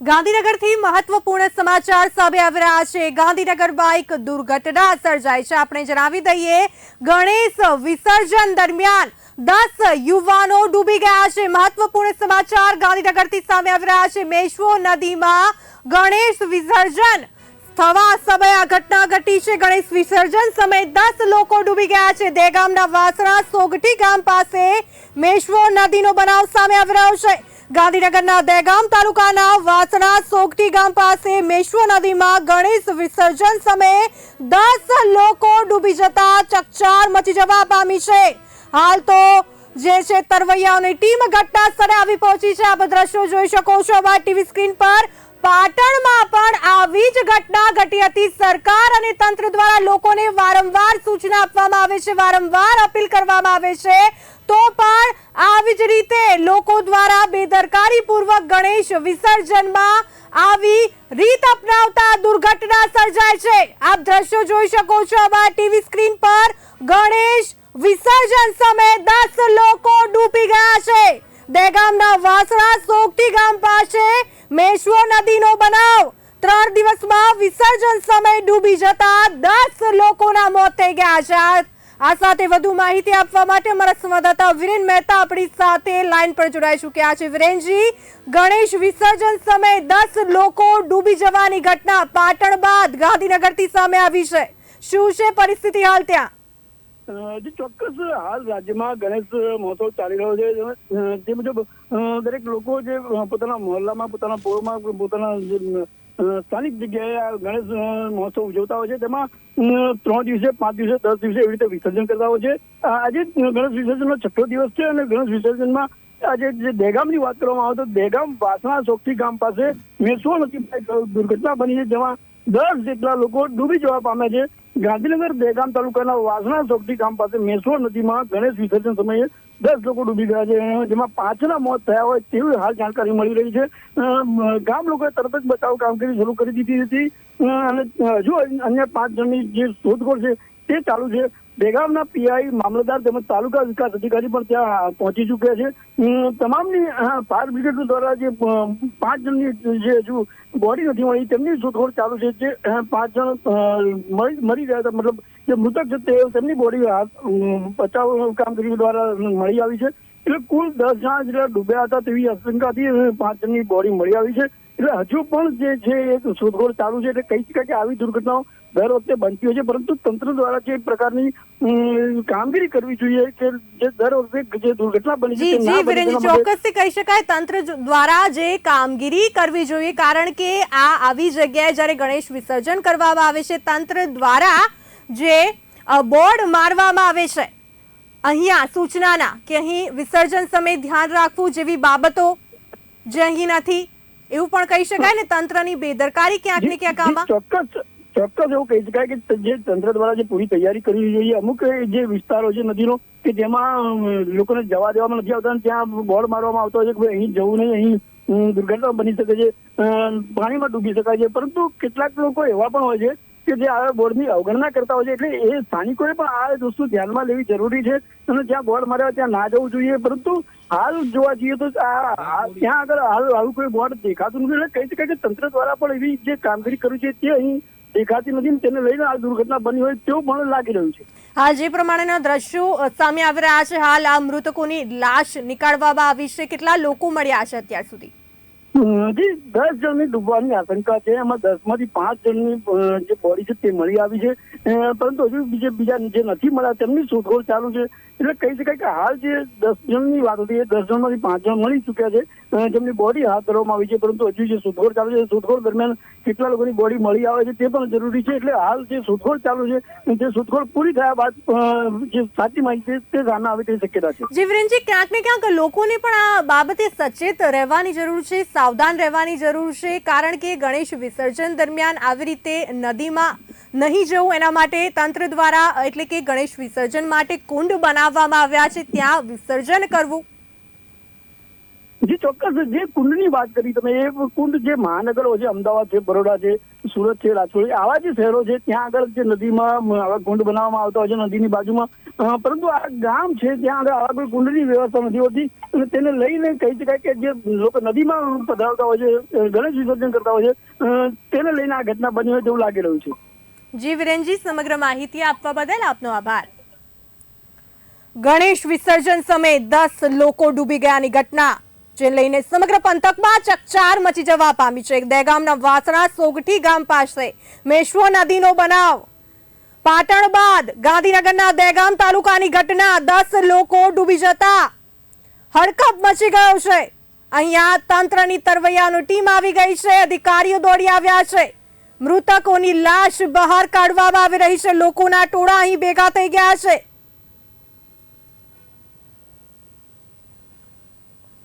ગાંધીનગરથી મહત્વપૂર્ણ સમાચાર સામે આવી રહ્યા છે. ગાંધીનગર બાઇક દુર્ઘટના સર્જાઈ છે. આપણે જણાવી દઈએ, ગણેશ વિસર્જન દરમિયાન દસ યુવાનો ડૂબી ગયા છે. મહત્વપૂર્ણ સમાચાર ગાંધીનગરથી સામે આવી રહ્યા છે. મેશ્વો નદીમાં ગણેશ વિસર્જન થવા સમયે આ ઘટના ઘટી છે. ગણેશ વિસર્જન સમયે દસ લોકો ડૂબી ગયા છે. દેગામના વાસણા સોગઠી ગામ પાસે મેશ્વો નદીનો બનાવ સામે આવી રહ્યો છે. ગાંધીનગરના દહેગામ તાલુકાના વાસણા સોગટી ગામ પાસે મેશ્વો નદીમાં ગણેશ વિસર્જન સમયે દસ લોકો ડૂબી જતા ચકચાર મચી જવા પામી છે. હાલ તો જે છે તરવૈયાઓની ટીમ ઘટના સ્થળે આવી પહોંચી છે. આપ દ્રશ્યો જોઈ શકો છો. અમારા ટીવી સ્ક્રીન પર પાટણમાં પણ આવી જ ઘટના ઘટી હતી. સરકાર અને તંત્ર દ્વારા લોકોને વારંવાર સૂચના આપવામાં આવે છે, વારંવાર અપીલ કરવામાં આવે છે. તો પણ આવી જ રીતે લોકો દ્વારા બેદરકારીપૂર્વક ગણેશ વિસર્જનમાં આવી રીત અપનાવતા દુર્ઘટના સર્જાય છે. આપ દ્રશ્યો જોઈ શકો છો. અમારા ટીવી સ્ક્રીન પર ગણેશ વિસર્જન સમયે દસ લોકો ડૂબી ગયા છે. દહેગામના વાસણા સોગટી ગામ પાસે મેશ્વો નદીનો બનાવ. ત્રણ દિવસમાં વિસર્જન સમયે ડૂબી જતા દસ લોકોના મોત થઈ ગયા છે. આ સાથે વધુ માહિતી આપવા માટે અમારા સંવાદદાતા વિરેન મહેતા આપણી સાથે લાઈન પર જોડાઈ ચૂક્યા છે. વિરેનજી, ગણેશ, વિસર્જન સમયે દસ લોકો ડૂબી જવાની ઘટના પાટણ બાદ ગાંધીનગરથી સામે આવી છે. શું છે પરિસ્થિતિ હાલ ત્યાં? જે ચોક્કસ હાલ રાજ્યમાં ગણેશ મહોત્સવ ચાલી રહ્યો છે. તે મુજબ દરેક લોકો જે પોતાના મહોલ્લામાં, પોતાના પોળમાં, પોતાના સ્થાનિક જગ્યાએ આ ગણેશ મહોત્સવ ઉજવતા હોય છે. તેમાં ત્રણ દિવસે, પાંચ દિવસે, દસ દિવસે એવી રીતે વિસર્જન કરતા હોય છે. આજે ગણેશ વિસર્જનનો છઠ્ઠો દિવસ છે અને ગણેશ વિસર્જનમાં આજે જે દહેગામની વાત કરવામાં આવે તો દહેગામ વાસણા ચોકથી ગામ પાસે મેસો નદી પર એક દુર્ઘટના બની છે, જેમાં દસ જેટલા લોકો ડૂબી જવા પામ્યા છે. ગાંધીનગર દેગામ તાલુકાના વાસણા ચોકડી ગામ પાસે મેસો નદીમાં ગણેશ વિસર્જન સમયે દસ લોકો ડૂબી ગયા છે. જેમાં પાંચના મોત થયા હોય તેવી હાલ જાણકારી મળી રહી છે. ગામ લોકોએ તરત જ બચાવ કામગીરી શરૂ કરી દીધી હતી. અને હજુ અન્ય પાંચ જણની જે શોધખોળ છે તે ચાલુ છે. બેગામના પીઆઈ મામલતદાર તેમજ તાલુકા વિકાસ અધિકારી પણ ત્યાં પહોંચી ચૂક્યા છે. તમામની ફાયર બ્રિગેડ દ્વારા જે પાંચ જણની જે હજુ બોડી નથી મળી, તેમની શોધખોળ ચાલુ છે જે પાંચ જણ મરી ગયા હતા. મતલબ જે મૃતક છે તેમની બોડી બચાવ કામગીરી દ્વારા મળી આવી છે. એટલે કુલ દસ જણા જેટલા ડૂબ્યા હતા તેવી આશંકાથી પાંચ જણની બોડી મળી આવી છે. એટલે હજુ પણ જે છે એ શોધખોળ ચાલુ છે. એટલે કહી શકાય કે આવી દુર્ઘટનાઓ દર વખતે બનતી હોય છે પરંતુ તંત્ર દ્વારા જે પ્રકારની કામગીરી કરવી જોઈએ કે જે દર વખતે જે દુર્ઘટના બની છે જી માટે ચોક્કસથી કહી શકાય તંત્ર દ્વારા જે કામગીરી કરવી જોઈએ કારણ કે આ આવી જગ્યાએ જ્યારે ગણેશ વિસર્જન કરવામાં આવે છે તંત્ર દ્વારા જે બોર્ડ મારવામાં આવે છે અહીંયા સૂચનાના કે અહીં વિસર્જન સમયે ધ્યાન રાખવું જેવી બાબતો જે અહીં નથી એવું પણ કહી શકાય ને તંત્રની બેદરકારી ક્યાંક ને ક્યાંક આમાં? ચોક્કસ. ચોક્કસ એવું કહી શકાય કે જે તંત્ર દ્વારા જે પૂરી તૈયારી કરવી જોઈએ, અમુક જે વિસ્તારો છે, નદીનો, કે જેમાં લોકોને જવા દેવામાં નથી આવતા ત્યાં બોર્ડ મારવામાં આવતો હોય છે કે અહીં જવું નહીં, અહીં દુર્ઘટના બની શકે છે પાણીમાં ડૂબી શકાય છે. પરંતુ કેટલાક લોકો એવા પણ હોય છે કે જે આ બોર્ડની અવગણના કરતા હોય છે. એટલે એ સ્થાનિકોએ પણ આ વસ્તુ ધ્યાનમાં લેવી જરૂરી છે અને જ્યાં બોર્ડ માર્યા ત્યાં ના જવું જોઈએ. પરંતુ હાલ જોવા જઈએ તો ત્યાં આગળ હાલ આવું કોઈ બોર્ડ દેખાતું નથી. એટલે કહી શકાય કે તંત્ર દ્વારા પણ એવી જે કામગીરી કરવી છે તે અહીં દેખાતી નથી તેને લઈને આ દુર્ઘટના બની હોય તેવું પણ લાગી રહ્યું છે. હા, જે પ્રમાણેના દ્રશ્યો સામે આવી રહ્યા છે, હાલ આ મૃતકોની લાશ નીકાળવામાં આવી છે. કેટલા લોકો મળ્યા છે અત્યાર સુધી? જી દસ જણની ડૂબવાની આશંકા છે. એમાં દસમાંથી પાંચ જણની જે બોડી છે તે મળી આવી છે. પરંતુ હજુ બીજે, બીજા જે નથી મળ્યા, તેમની શોધખોળ ચાલુ છે. એટલે કહી શકાય કે હાલ જે દસ જણની વાત હતી, એ દસ જણમાંથી પાંચ જણ મળી ચૂક્યા છે. જેમની બોડી હાથ ધરવામાં આવી છે, પરંતુ હજુ જે શોધખોળ ચાલુ છે શોધખોળ દરમિયાન કેટલા લોકોની બોડી મળી આવે છે તે પણ જરૂરી છે. એટલે હાલ જે શોધખોળ ચાલુ છે જે શોધખોળ પૂરી થયા બાદ જે સાચી માહિતી તે સામે આવે તેવી શક્યતા છે. જીવરેનજી ક્યાંક ને ક્યાંક લોકોને પણ આ બાબતે સચેત રહેવાની જરૂર છે સાવધાન રહેવાની જરૂર છે, કારણ કે ગણેશ વિસર્જન દરમિયાન આવી રીતે નદીમાં નહીં જવું એના માટે તંત્ર દ્વારા, એટલે કે ગણેશ વિસર્જન માટે કુંડ બનાવવામાં આવ્યા છે, ત્યાં વિસર્જન કરવું જે ચોક્કસ જે કુંડની વાત કરી તમે, એ કુંડ જે મહાનગરો છે, અમદાવાદ છે, બરોડા છે, સુરત છે, રાજકોટ આવા જે શહેરો છે, ત્યાં આગળ જે નદીમાં આવા કુંડ બનાવવામાં આવતા હોય છે, નદીની બાજુમાં પરંતુ આ ગામ છે, ત્યાં આગળ આવા કોઈ કુંડની વ્યવસ્થા નથી હોતી, અને તેને લઈને કહી શકાય કે જે લોકો નદીમાં પધારતા હોય છે ગણેશ વિસર્જન કરતા હોય છે તેને લઈને આ ઘટના બની હોય તેવું લાગી રહ્યું છે. જી વિરેનજી, સમગ્ર માહિતી આપવા બદલ આપનો આભાર. ગણેશ વિસર્જન સમયે દસ લોકો ડૂબી ગયાની ઘટના. જે લઈને સમગ્ર પંથકમાં ચકચાર મચી જવા પામી છે. દહેગામના વાસણા સોગઠી ગામ પાસે મેશ્વો નદીનો બનાવ. પાટણ બાદ ગાંધીનગરના દહેગામ તાલુકાની ઘટના દસ લોકો ડૂબી જતા હડકપ મચી ગયો છે. અહીંયા તંત્રની તરવૈયાની ટીમ આવી ગઈ છે. અધિકારીઓ દોડી આવ્યા છે. મૃતકોની લાશ બહાર કાઢવામાં આવી રહી છે. લોકોના ટોળા અહીં ભેગા થઈ ગયા છે.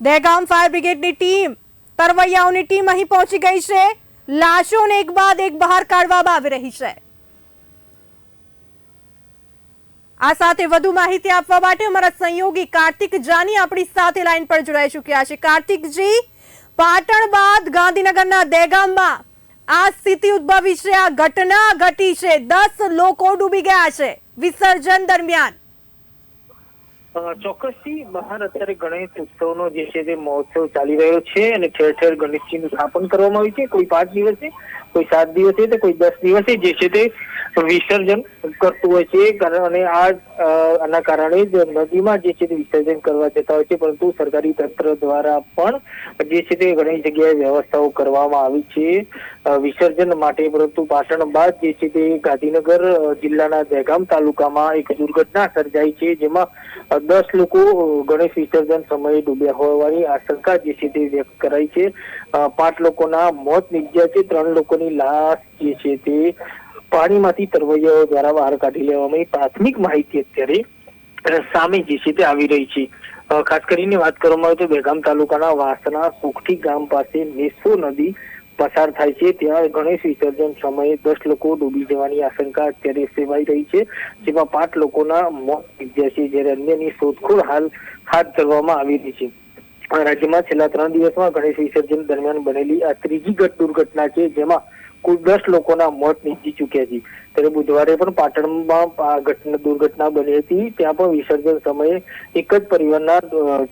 દહેગામ ફાયર બ્રિગેડની ટીમ તરવૈયાઓની ટીમ અહીં પહોંચી ગઈ છે. લાશોને એક બાદ એક બહાર કાઢવામાં આવી રહી છે. આ સાથે વધુ માહિતી આપવા માટે અમારા સંયોગી કાર્તિક જાની આપણી સાથે લાઈન પર જોડાઈ ચૂક્યા છે. કાર્તિકજી, પાટણ બાદ ગાંધીનગરના દહેગામમાં આ સ્થિતિ ઉદ્ભવી છે. આ ઘટના ઘટી છે. દસ લોકો ડૂબી ગયા છે વિસર્જન દરમિયાન. ચોક્કસથી બહાર અત્યારે ગણેશ ઉત્સવનો જે છે તે મહોત્સવ ચાલી રહ્યો છે અને ઠેર ઠેર ગણેશજીનું સ્થાપન કરવામાં આવ્યું છે. કોઈ પાંચ દિવસે કોઈ સાત દિવસે તો કોઈ દસ દિવસે જે છે તે વિસર્જન કરતું હોય છે. અને આ આના કારણે જ નદીમાં જે છે તે વિસર્જન કરવા જતા હોય છે, પરંતુ સરકારી તંત્ર દ્વારા પણ જે છે તે ઘણી જગ્યાએ વ્યવસ્થાઓ કરવામાં આવી છે વિસર્જન માટે. પરંતુ પાટણ બાદ જે છે તે ગાંધીનગર જિલ્લાના દહેગામ તાલુકામાં એક દુર્ઘટના સર્જાઈ છે, જેમાં દસ લોકો ગણેશ વિસર્જન સમયે ડૂબ્યા હોવાની આશંકા જે છે તે વ્યક્ત કરાઈ છે. પાંચ લોકોના મોત નીપજ્યા છે, ત્રણ લોકોની લાશ જે છે તે પાણીમાંથી તરવૈયાઓ દ્વારા બહાર કાઢી લેવામાં પ્રાથમિક માહિતી અત્યારે સામે જે છે તે આવી રહી છે. ખાસ કરીને વાત કરવામાં આવે તો બેગામ તાલુકાના વાસના સુખથી ગામ પાસે મેસો નદી પસાર થાય છે. ત્યાં ગણેશ વિસર્જન સમયે દસ લોકો ડૂબી જવાની આશંકા અત્યારે સેવાઈ રહી છે. જેમાં પાંચ લોકોના મોત નીપજ્યા છે, જ્યારે અન્યની શોધખોળ હાલ હાથ ધરવામાં આવી રહી છે. રાજ્યમાં છેલ્લા ત્રણ દિવસમાં ગણેશ વિસર્જન દરમિયાન બનેલી આ ત્રીજી ઘટ દુર્ઘટના છે, જેમાં કુલ દસ લોકોના મોત નીપજી ચૂક્યા છે. ત્યારે બુધવારે પણ પાટણમાં ઘટના, દુર્ઘટના બની હતી. ત્યાં પણ વિસર્જન સમયે એક જ પરિવારના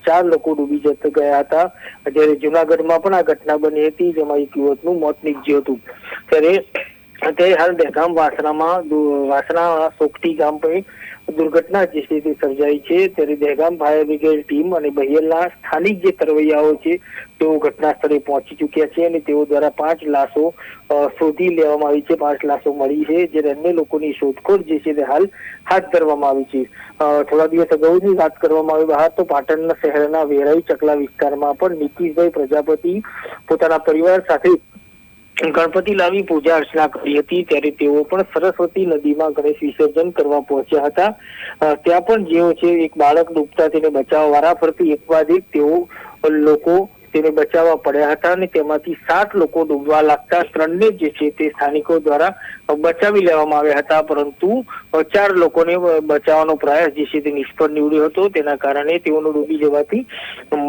ચાર લોકો ડૂબી જતા ગયા હતા. જ્યારે જુનાગઢમાં પણ આ ઘટના બની હતી, જેમાં એક યુવકનું મોત નીપજ્યું હતું. ત્યારે અત્યારે હાલ દહેગામ વાસણામાં વાસણા સોકટી ગામ પર દુર્ઘટના જે છે તે સર્જાઈ છે. ત્યારે દહેગામ ફાયર બ્રિગેડ ટીમ અને બહિયલના સ્થાનિક જે તરવૈયાઓ છે, તેઓ ઘટના સ્થળે પહોંચી ચૂક્યા છે અને તેઓ દ્વારા પાંચ લાશો શોધી લેવામાં આવી છે. પાંચ લાશો મળી છે જ્યારે અન્ય લોકોની શોધખોળ જે છે તે હાલ હાથ ધરવામાં આવી છે. થોડા દિવસ અગાઉની વાત કરવામાં આવી બહાર તો પાટણના શહેરના વેરાઈ ચકલા વિસ્તારમાં પણ નીતિશભાઈ પ્રજાપતિ પોતાના પરિવાર સાથે ગણપતિ લાવી પૂજા અર્ચના કરી હતી. ત્યારે તેઓ પણ સરસ્વતી નદીમાં ગણેશ વિસર્જન કરવા પહોંચ્યા હતા. ત્યાં પણ જેઓ છે, એક બાળક ડૂબતા તેને બચાવવા વારાફરતી બાદ એક તેઓ લોકો તેને બચાવવા પડ્યા હતા અને તેમાંથી સાત લોકો ડૂબવા લાગતા ત્રણને જે છે તે સ્થાનિકો દ્વારા બચાવી લેવામાં આવ્યા હતા. પરંતુ ચાર લોકોને બચાવવાનો પ્રયાસ જે છે તે નિષ્ફળ નીવડ્યો હતો. તેના કારણે તેઓનું ડૂબી જવાથી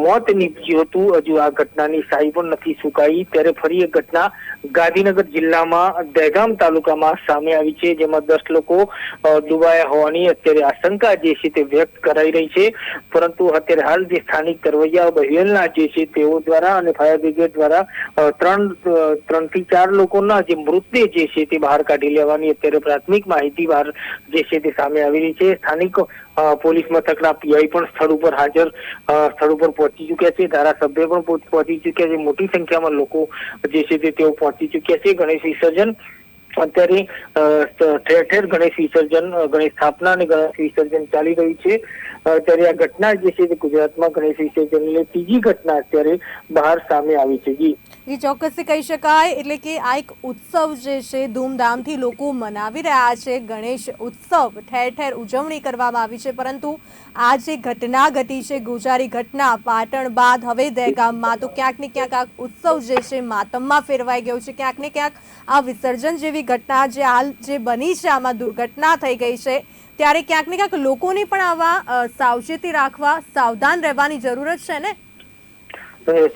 મોત નીપજ્યું હતું. હજુ આ ઘટનાની સાઈ પણ નથી સુકાઈ. ત્યારે ફરી એક ઘટના ગાંધીનગર જિલ્લામાં દહેગામ તાલુકામાં સામે આવી છે, જેમાં દસ લોકો ડૂબાયા હોવાની અત્યારે આશંકા જે છે તે વ્યક્ત કરાઈ રહી છે. પરંતુ અત્યારે હાલ જે સ્થાનિક તરવૈયા બહિયલના જે છે તેઓ દ્વારા અને ફાયર બ્રિગેડ દ્વારા ત્રણ ત્રણથી ચાર લોકોના જે મૃતદેહ જે છે તે બહાર કાઢી લેવાની અત્યારે પ્રાથમિક માહિતી બહાર જે છે તે સામે આવી રહી છે. સ્થાનિક પોલીસ મથકના પીઆઈ પણ સ્થળ ઉપર હાજર સ્થળ ઉપર પહોંચી ચુક્યા છે. ધારાસભ્ય પણ પહોંચી ચુક્યા છે. મોટી સંખ્યામાં લોકો જે છે તે તેઓ પહોંચી ચુક્યા છે. ગણેશ વિસર્જન અત્યારે ઠેર ઠેર ગણેશ વિસર્જન ગણેશ સ્થાપના અને ગણેશ વિસર્જન ચાલી રહ્યું છે. અત્યારે આ ઘટના જે છે ગુજરાતમાં ગણેશ વિસર્જનની ત્રીજી ઘટના અત્યારે બહાર સામે આવી છે. જી. એ ચોક્કસથી કહી શકાય. એટલે કે આ એક ઉત્સવ જે છે, ધૂમધામથી લોકો મનાવી રહ્યા છે. ગણેશ ઉત્સવ ઠેર ઠેર ઉજવણી કરવામાં આવી છે. પરંતુ આ જે ઘટના ઘટી છે, ગુજારી ઘટના, પાટણ બાદ હવે દહેગામમાં, તો ક્યાંક ને ક્યાંક આ ઉત્સવ જે છે, માતમમાં ફેરવાઈ ગયો છે. ક્યાંક ને ક્યાંક આ વિસર્જન જેવી ઘટના જે હાલ જે બની છે, આમાં દુર્ઘટના થઈ ગઈ છે, ત્યારે ક્યાંક ને ક્યાંક લોકોને પણ આવા સાવચેતી રાખવા, સાવધાન રહેવાની જરૂરત છે ને?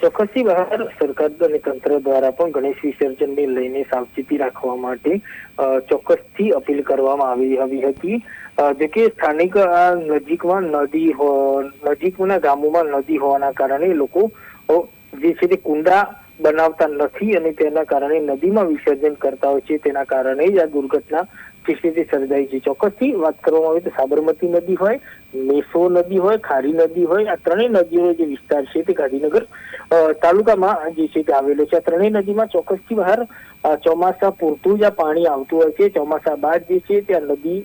ચોક્કસથી બહાર સરકાર અને તંત્ર દ્વારા પણ ગણેશ વિસર્જનને લઈને સાવચેતી રાખવા માટે ચોક્કસથી અપીલ કરવામાં આવી આવી હતી. જો કે સ્થાનિક નજીકમાં નદી નજીકના ગામોમાં નદી હોવાના કારણે લોકો જે છે તે કુંડા બનાવતા નથી અને તેના કારણે નદીમાં વિસર્જન કરતા હોય છે. તેના કારણે જ આ દુર્ઘટના છે તે છે ચોક્કસથી વાત કરવામાં આવે તો સાબરમતી નદી હોય, મેસો નદી હોય, ખારી નદી હોય, આ ત્રણેય નદીઓનો જે વિસ્તાર છે તે ગાંધીનગર તાલુકામાં જે છે તે આવેલો છે. આ ત્રણેય નદીમાં ચોક્કસથી બહાર ચોમાસા પૂરતું જ આ પાણી આવતું હોય છે. ચોમાસા બાદ જે છે ત્યાં નદી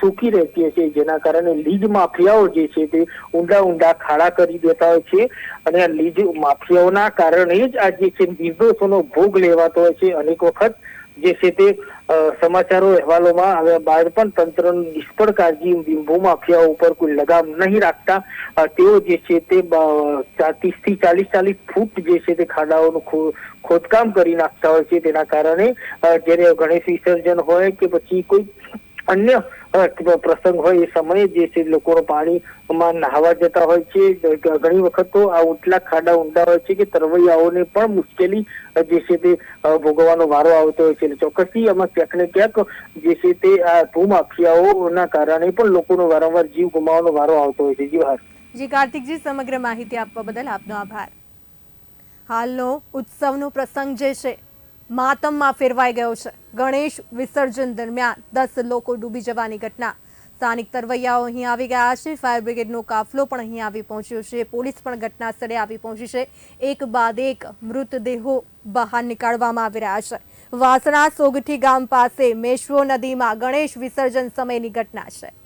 સૂકી રહેતી છે. જેના કારણે લીજ માફિયાઓ જે છે તે ઊંડા ઊંડા ખાડા કરી દેતા હોય છે અને આ લીજ માફિયાઓના કારણે જ આ જે છે નિર્દોષોનો ભોગ લેવાતો હોય છે. અનેક વખત જે છે તે સમાચારો અહેવાલોમાં આવ્યા બાદ પણ તંત્રની નિષ્ફળ કાળજી ભૂમાફિયાઓ ઉપર કોઈ લગામ નહીં રાખતા. તેઓ જે છે તે ત્રીસથી ચાલીસ ચાલીસ ફૂટ જે છે તે ખાડાઓનું ખોદકામ કરી નાખતા હોય છે. તેના કારણે જ્યારે ગણેશ વિસર્જન હોય કે પછી કોઈ અન્ય પ્રસંગ હોય એ સમયે જે છે લોકોનો પાણીમાં નહાવા જતા હોય છે ઘણી વખત તો આ ઉટલા ખાડા ઊંડા હોય છે કે તરવૈયાઓને પણ મુશ્કેલી જે છે તે ભોગવવાનો વારો આવતો હોય છે. ચોક્કસથી આમાં ક્યાંક ને ક્યાંક જે છે તે, આ ભૂમાફિયાઓના કારણે પણ લોકોનો વારંવાર જીવ ગુમાવવાનો વારો આવતો હોય છે. જી હાર જી, કાર્તિકજી, સમગ્ર માહિતી આપવા બદલ આપનો આભાર. હાલનો ઉત્સવનો પ્રસંગ જે છે માતમમાં ફેરવાઈ ગયો છે. ગણેશ વિસર્જન દરમિયાન દસ લોકો ડૂબી જવાની ઘટના. સ્થાનિક તરવૈયાઓ અહીં આવી ગયા છે. ફાયર બ્રિગેડનો કાફલો પણ અહીં આવી પહોંચ્યો છે. પોલીસ પણ ઘટના સ્થળે આવી પહોંચી છે. એક બાદ એક મૃતદેહો બહાર નીકાળવામાં આવી રહ્યા છે. વાસણા સોગઠી ગામ પાસે મેશ્વો નદીમાં ગણેશ વિસર્જન સમયની ઘટના છે.